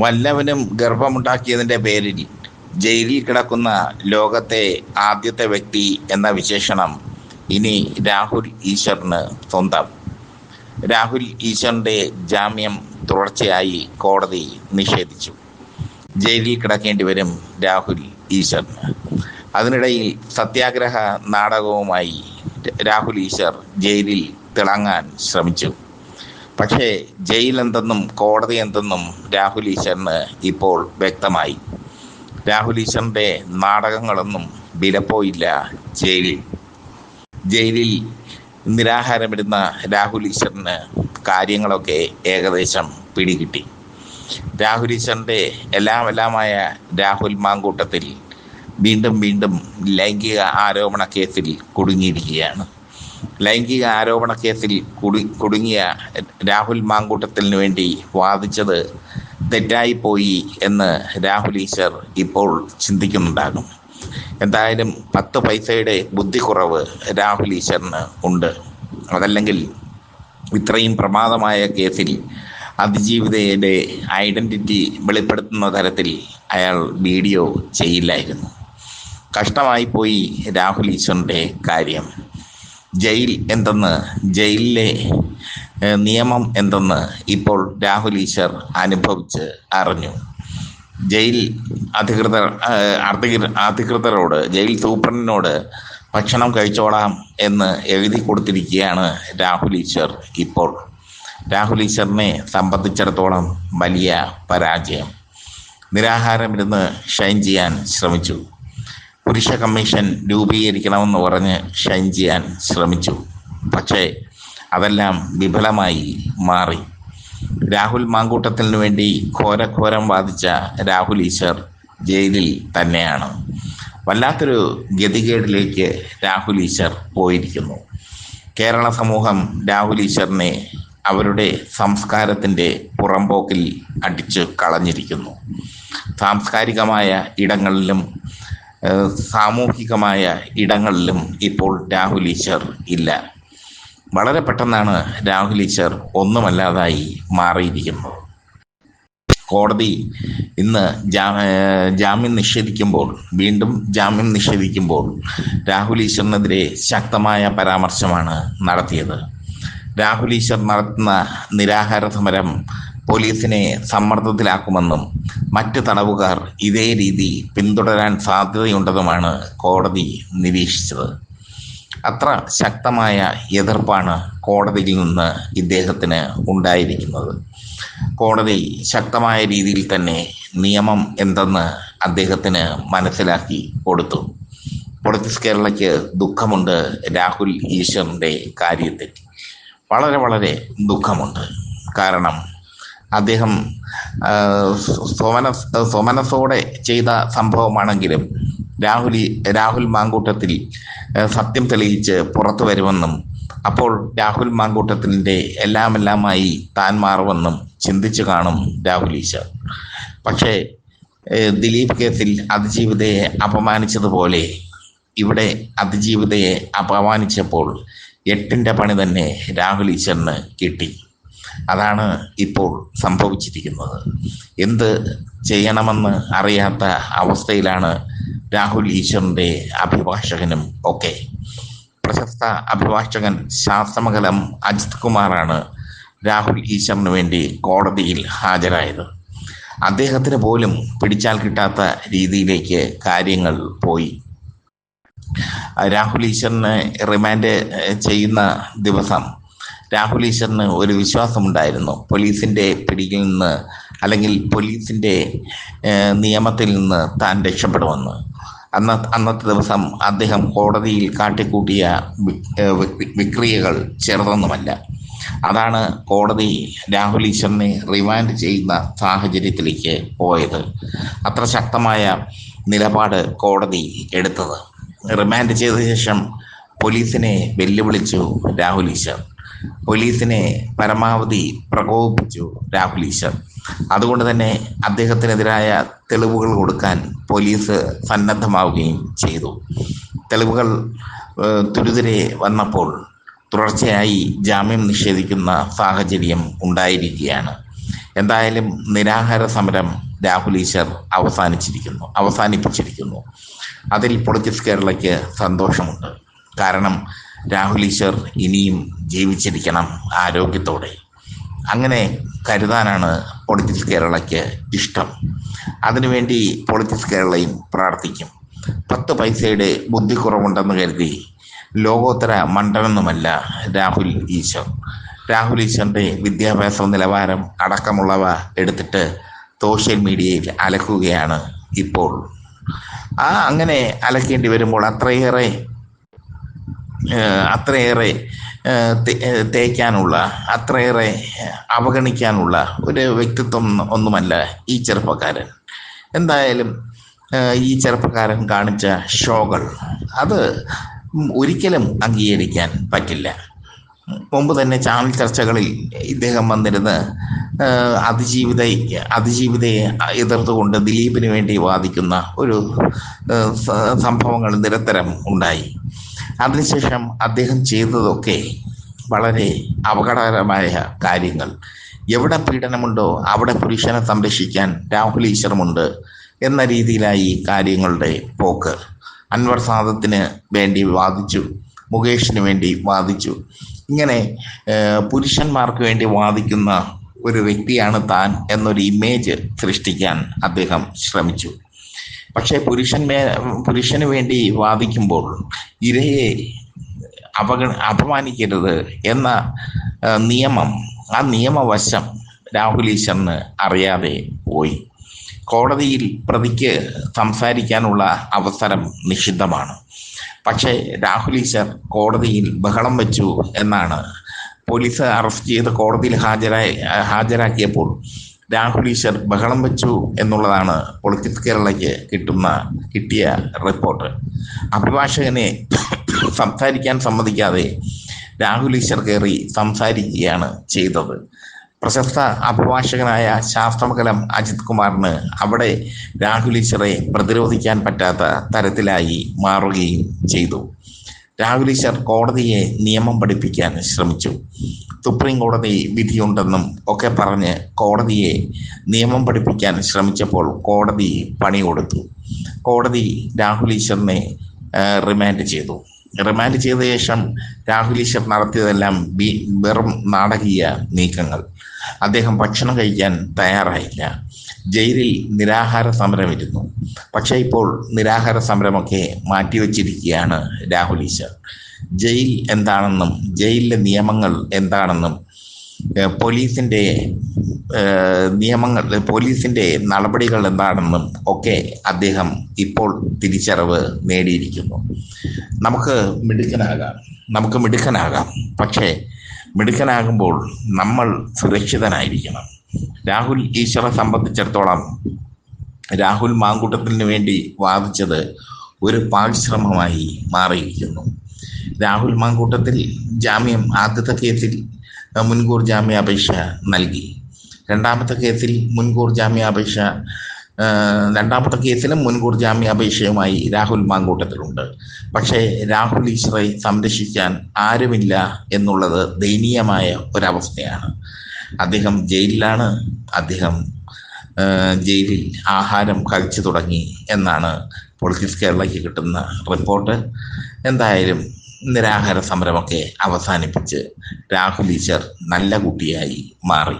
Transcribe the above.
വല്ലവനും ഗർഭമുണ്ടാക്കിയതിന്റെ പേരിൽ ജയിലിൽ കിടക്കുന്ന ലോകത്തെ ആദ്യത്തെ വ്യക്തി എന്ന വിശേഷണം ഇനി രാഹുൽ ഈശ്വറിന് സ്വന്തം. രാഹുൽ ഈശ്വറിന്റെ ജാമ്യം തുടർച്ചയായി കോടതി നിഷേധിച്ചു. ജയിലിൽ കിടക്കേണ്ടി വരും രാഹുൽ ഈശ്വറിന്. അതിനിടയിൽ സത്യാഗ്രഹ നാടകവുമായി രാഹുൽ ഈശ്വർ ജയിലിൽ തിളങ്ങാൻ ശ്രമിച്ചു. പക്ഷേ ജയിൽ എന്തെന്നും കോടതി എന്തെന്നും രാഹുൽ ഈശ്വറിന് ഇപ്പോൾ വ്യക്തമായി. രാഹുൽ ഈശ്വറിന്റെ നാടകങ്ങളൊന്നും വിലപ്പോയില്ല ജയിലിൽ. ജയിലിൽ നിരാഹാരമിടുന്ന രാഹുൽ ഈശ്വറിന് കാര്യങ്ങളൊക്കെ ഏകദേശം പിടികിട്ടി. രാഹുൽ ഈശ്വറിന്റെ എല്ലാം എല്ലാമായ രാഹുൽ മാങ്കൂട്ടത്തിൽ വീണ്ടും വീണ്ടും ലൈംഗിക ആരോപണ കേസിൽ കുടുങ്ങിയിരിക്കുകയാണ്. ലൈംഗിക ആരോപണ കേസിൽ കുടു കുടുങ്ങിയ രാഹുൽ മാങ്കൂട്ടത്തിന് വേണ്ടി വാദിച്ചത് തെറ്റായിപ്പോയി എന്ന് രാഹുൽ ഈശ്വർ ഇപ്പോൾ ചിന്തിക്കുന്നുണ്ടാകും. എന്തായാലും പത്ത് പൈസയുടെ ബുദ്ധിക്കുറവ് രാഹുൽ ഈശ്വറിന് ഉണ്ട്. അതല്ലെങ്കിൽ ഇത്രയും പ്രമാദമായ കേസിൽ അതിജീവിതയുടെ ഐഡന്റിറ്റി വെളിപ്പെടുത്തുന്ന തരത്തിൽ അയാൾ വീഡിയോ ചെയ്യില്ലായിരുന്നു. കഷ്ടമായിപ്പോയി രാഹുൽ ഈശ്വറിന്റെ കാര്യം. ജയിൽ എന്തെന്ന് ജയിലിലെ നിയമം എന്തെന്ന് ഇപ്പോൾ രാഹുൽ ഈശ്വർ അനുഭവിച്ച് അറിഞ്ഞു. ജയിൽ അധികൃതർ അധികൃതരോട് ജയിൽ സൂപ്രണ്ടിനോട് ഭക്ഷണം കഴിച്ചോളാം എന്ന് എഴുതി കൊടുത്തിരിക്കുകയാണ് രാഹുൽ ഈശ്വർ ഇപ്പോൾ. രാഹുൽ ഈശ്വറിനെ സംബന്ധിച്ചിടത്തോളം വലിയ പരാജയം. നിരാഹാരമിരുന്ന് ഷൈൻ ചെയ്യാൻ ശ്രമിച്ചു. പുരുഷ കമ്മീഷൻ രൂപീകരിക്കണമെന്ന് പറഞ്ഞ് ഷൈൻ ചെയ്യാൻ ശ്രമിച്ചു. പക്ഷേ അതെല്ലാം വിഫലമായി മാറി. രാഹുൽ മാങ്കൂട്ടത്തിന് വേണ്ടി ഘോരഘോരം വാദിച്ച രാഹുൽ ഈശ്വർ ജയിലിൽ തന്നെയാണ്. വല്ലാത്തൊരു ഗതികേടിലേക്ക് രാഹുൽ ഈശ്വർ പോയിരിക്കുന്നു. കേരള സമൂഹം രാഹുൽ ഈശ്വറിനെ അവരുടെ സംസ്കാരത്തിന്റെ പുറംപോക്കിൽ അടിച്ചു കളഞ്ഞിരിക്കുന്നു. സാംസ്കാരികമായ ഇടങ്ങളിലും സാമൂഹികമായ ഇടങ്ങളിലും ഇപ്പോൾ രാഹുൽ ഈശ്വർ ഇല്ല. വളരെ പെട്ടെന്നാണ് രാഹുൽ ഈശ്വർ ഒന്നുമല്ലാതായി മാറിയിരിക്കുന്നത് കോടതി ഇന്ന് ജാമ്യം നിഷേധിക്കുമ്പോൾ വീണ്ടും ജാമ്യം നിഷേധിക്കുമ്പോൾ രാഹുൽ ഈശ്വറിനെതിരെ ശക്തമായ പരാമർശമാണ് നടത്തിയത്. രാഹുൽ ഈശ്വർ നടത്തുന്ന നിരാഹാര സമരം പോലീസിനെ സമ്മർദ്ദത്തിലാക്കുമെന്നും മറ്റ് തടവുകാർ ഇതേ രീതി പിന്തുടരാൻ സാധ്യതയുണ്ടെന്നുമാണ് കോടതി നിരീക്ഷിച്ചത്. അത്ര ശക്തമായ എതിർപ്പാണ് കോടതിയിൽ നിന്ന് ഇദ്ദേഹത്തിന് ഉണ്ടായിരിക്കുന്നത്. കോടതി ശക്തമായ രീതിയിൽ തന്നെ നിയമം എന്തെന്ന് അദ്ദേഹത്തിന് മനസ്സിലാക്കി കൊടുത്തു. പൊളിറ്റിക്സ് കേരളയ്ക്ക് ദുഃഖമുണ്ട് രാഹുൽ ഈശ്വറിന്റെ കാര്യത്തിൽ. വളരെ വളരെ ദുഃഖമുണ്ട്. കാരണം അദ്ദേഹം സോമനസ് സോമനസോടെ ചെയ്ത സംഭവമാണെങ്കിലും രാഹുൽ രാഹുൽ മാങ്കൂട്ടത്തിൽ സത്യം തെളിയിച്ച് പുറത്തു വരുമെന്നും അപ്പോൾ രാഹുൽ മാങ്കൂട്ടത്തിന്റെ എല്ലാമെല്ലാമായി താൻ മാറുമെന്നും ചിന്തിച്ചു കാണും രാഹുൽ ഈശ്വർ. പക്ഷേ ദിലീപ് കേസിൽ അതിജീവിതയെ അപമാനിച്ചതുപോലെ ഇവിടെ അതിജീവിതയെ അപമാനിച്ചപ്പോൾ എട്ടിന്റെ പണി തന്നെ രാഹുൽ ഈശ്വറിന് കിട്ടി. അതാണ് ഇപ്പോൾ സംഭവിച്ചിരിക്കുന്നത്. എന്ത് ചെയ്യണമെന്ന് അറിയാത്ത അവസ്ഥയിലാണ് രാഹുൽ ഈശ്വറിന്റെ അഭിഭാഷകനും ഒക്കെ. പ്രശസ്ത അഭിഭാഷകൻ ശാസ്ത്രമംഗലം അജിത് കുമാറാണ് രാഹുൽ ഈശ്വറിന് വേണ്ടി കോടതിയിൽ ഹാജരായത്. അദ്ദേഹത്തിന് പോലും പിടിച്ചാൽ കിട്ടാത്ത രീതിയിലേക്ക് കാര്യങ്ങൾ പോയി. രാഹുൽ ഈശ്വറിനെ റിമാൻഡ് ചെയ്യുന്ന ദിവസം രാഹുൽ ഈശ്വറിന് ഒരു വിശ്വാസമുണ്ടായിരുന്നു. പോലീസിന്റെ പിടിയിൽ നിന്ന് അല്ലെങ്കിൽ പോലീസിന്റെ നിയമത്തിൽ നിന്ന് താൻ രക്ഷപ്പെടുമെന്ന്. അന്ന അന്നത്തെ ദിവസം അദ്ദേഹം കോടതിയിൽ കാട്ടിക്കൂട്ടിയ വിക്രിയകൾ ചെറുതൊന്നുമല്ല. അതാണ് കോടതി രാഹുൽ ഈശ്വറിനെ റിമാൻഡ് ചെയ്യുന്ന സാഹചര്യത്തിലേക്ക് പോയത്. അത്ര ശക്തമായ നിലപാട് കോടതി എടുത്തത്. റിമാൻഡ് ചെയ്ത ശേഷം പോലീസിനെ വെല്ലുവിളിച്ചു രാഹുൽ ഈശ്വർ. പോലീസിനെ പരമാവധി പ്രകോപിപ്പിച്ചു രാഹുൽ ഈശ്വർ. അതുകൊണ്ട് തന്നെ അദ്ദേഹത്തിനെതിരായ തെളിവുകൾ കൊടുക്കാൻ പോലീസ് സന്നദ്ധമാവുകയും ചെയ്തു. തെളിവുകൾ തുരുതിരെ വന്നപ്പോൾ തുടർച്ചയായി ജാമ്യം നിഷേധിക്കുന്ന സാഹചര്യം ഉണ്ടായിരിക്കുകയാണ്. എന്തായാലും നിരാഹാര സമരം രാഹുൽ ഈശ്വർ അവസാനിച്ചിരിക്കുന്നു അവസാനിപ്പിച്ചിരിക്കുന്നു. അതിൽ പൊളിറ്റിക്സ് കേരളയ്ക്ക് സന്തോഷമുണ്ട്. കാരണം രാഹുൽ ഈശ്വർ ഇനിയും ജീവിച്ചിരിക്കണം ആരോഗ്യത്തോടെ. അങ്ങനെ കരുതാനാണ് പൊളിറ്റിക്സ് കേരളയ്ക്ക് ഇഷ്ടം. അതിനുവേണ്ടി പൊളിറ്റിക്സ് കേരളയും പ്രാർത്ഥിക്കും. പത്ത് പൈസയുടെ ബുദ്ധിക്കുറവുണ്ടെന്ന് കരുതി ലോകോത്തര മണ്ടനൊന്നുമല്ല രാഹുൽ ഈശ്വർ. രാഹുൽ ഈശ്വറിന്റെ വിദ്യാഭ്യാസ നിലവാരം അടക്കമുള്ളവ എടുത്തിട്ട് സോഷ്യൽ മീഡിയയിൽ അലക്കുകയാണ് ഇപ്പോൾ. ആ അങ്ങനെ അലക്കേണ്ടി വരുമ്പോൾ അത്രയേറെ അത്രയേറെ തേക്കാനുള്ള അത്രയേറെ അവഗണിക്കാനുള്ള ഒരു വ്യക്തിത്വം ഒന്നുമല്ല ഈ ചെറുപ്പക്കാരൻ. എന്തായാലും ഈ ചെറുപ്പക്കാരൻ കാണിച്ച ഷോകൾ അത് ഒരിക്കലും അംഗീകരിക്കാൻ പറ്റില്ല. മുമ്പ് തന്നെ ചാനൽ ചർച്ചകളിൽ ഇദ്ദേഹം വന്നിരുന്ന് അതിജീവിത അതിജീവിതയെ എതിർത്തുകൊണ്ട് ദിലീപിന് വേണ്ടി വാദിക്കുന്ന ഒരു സംഭവങ്ങൾ നിരന്തരം ഉണ്ടായി. അതിനുശേഷം അദ്ദേഹം ചെയ്തതൊക്കെ വളരെ അപകടകരമായ കാര്യങ്ങൾ. എവിടെ പീഡനമുണ്ടോ അവിടെ പുരുഷനെ സംരക്ഷിക്കാൻ രാഹുൽ ഈശ്വരമുണ്ട് എന്ന രീതിയിലായി കാര്യങ്ങളുടെ പോക്ക്. അൻവർ സാദത്തിന് വേണ്ടി വാദിച്ചു മുകേഷിന് വേണ്ടി വാദിച്ചു. ഇങ്ങനെ പുരുഷന്മാർക്ക് വേണ്ടി വാദിക്കുന്ന ഒരു വ്യക്തിയാണ് താൻ എന്നൊരു ഇമേജ് സൃഷ്ടിക്കാൻ അദ്ദേഹം ശ്രമിച്ചു. പക്ഷേ പുരുഷന്മേ പുരുഷന് വേണ്ടി വാദിക്കുമ്പോൾ ഇരയെ അപഗ അപമാനിക്കരുത് എന്ന നിയമം ആ നിയമവശം രാഹുൽ ഈശ്വറിന് അറിയാതെ പോയി. കോടതിയിൽ പ്രതിക്ക് സംസാരിക്കാനുള്ള അവസരം നിഷിദ്ധമാണ്. പക്ഷേ രാഹുൽ ഈശ്വർ കോടതിയിൽ ബഹളം വെച്ചു എന്നാണ് പോലീസ് അറസ്റ്റ് ചെയ്ത് കോടതിയിൽ ഹാജരായി ഹാജരാക്കിയപ്പോൾ രാഹുൽ ഈശ്വർ ബഹളം വെച്ചു എന്നുള്ളതാണ് പൊളിറ്റിക്സ് കേരളയ്ക്ക് കിട്ടുന്ന കിട്ടിയ റിപ്പോർട്ട് അഭിഭാഷകനെ സംസാരിക്കാൻ സമ്മതിക്കാതെ രാഹുൽ ഈശ്വർ കയറി സംസാരിക്കുകയാണ് ചെയ്തത്. പ്രശസ്ത അഭിഭാഷകനായ ശാസ്ത്രമകലം അജിത് കുമാറിന് അവിടെ രാഹുൽ ഈശ്വറെ പ്രതിരോധിക്കാൻ പറ്റാത്ത തരത്തിലായി മാറുകയും ചെയ്തു. രാഹുൽ ഈശ്വർ കോടതിയെ നിയമം പഠിപ്പിക്കാൻ ശ്രമിച്ചു. സുപ്രീം കോടതി വിധിയുണ്ടെന്നും ഒക്കെ പറഞ്ഞ് കോടതിയെ നിയമം പഠിപ്പിക്കാൻ ശ്രമിച്ചപ്പോൾ കോടതി പണി കൊടുത്തു. കോടതി രാഹുൽ ഈശ്വറിനെ റിമാൻഡ് ചെയ്തു. റിമാൻഡ് ചെയ്ത ശേഷം രാഹുൽ ഈശ്വർ നടത്തിയതെല്ലാം വെറും നാടകീയ നീക്കങ്ങൾ. അദ്ദേഹം ഭക്ഷണം കഴിക്കാൻ തയ്യാറായില്ല. ജയിലിൽ നിരാഹാര സമരമിരുന്നു പക്ഷേ ഇപ്പോൾ നിരാഹാര സമരമൊക്കെ മാറ്റിവെച്ചിരിക്കുകയാണ് രാഹുൽ ഈശ്വർ. ജയിൽ എന്താണെന്നും ജയിലിലെ നിയമങ്ങൾ എന്താണെന്നും പോലീസിന്റെ നിയമങ്ങൾ പോലീസിന്റെ നടപടികൾ എന്താണെന്നും ഒക്കെ അദ്ദേഹം ഇപ്പോൾ തിരിച്ചറിവ് നേടിയിരിക്കുന്നു. നമുക്ക് മിടുക്കനാകാം. നമുക്ക് മിടുക്കനാകാം. പക്ഷേ മിടുക്കനാകുമ്പോൾ നമ്മൾ സുരക്ഷിതനായിരിക്കണം. രാഹുൽ ഈശ്വറെ സംബന്ധിച്ചിടത്തോളം രാഹുൽ മാങ്കൂട്ടത്തിന് വേണ്ടി വാദിച്ചത് ഒരു പാഴ്ശ്രമമായി മാറിയിരിക്കുന്നു. രാഹുൽ മാങ്കൂട്ടത്തിൽ ജാമ്യം ആദ്യത്തെ കേസിൽ മുൻകൂർ ജാമ്യാപേക്ഷ നൽകി. രണ്ടാമത്തെ കേസിൽ മുൻകൂർ ജാമ്യാപേക്ഷ രണ്ടാമത്തെ കേസിലും മുൻകൂർ ജാമ്യാപേക്ഷയുമായി രാഹുൽ മാങ്കൂട്ടത്തിലുണ്ട്. പക്ഷേ രാഹുൽ ഈശ്വറെ സംരക്ഷിക്കാൻ ആരുമില്ല എന്നുള്ളത് ദയനീയമായ ഒരവസ്ഥയാണ്. അദ്ദേഹം ജയിലിലാണ്. അദ്ദേഹം ജയിലിൽ ആഹാരം കഴിച്ചു തുടങ്ങി എന്നാണ് പൊളിറ്റിക്സ് കേരളയ്ക്ക് കിട്ടുന്ന റിപ്പോർട്ട്. എന്തായാലും നിരാഹാര സമരമൊക്കെ അവസാനിപ്പിച്ച് രാഹുൽ ഈശ്വർ നല്ല കുട്ടിയായി മാറി.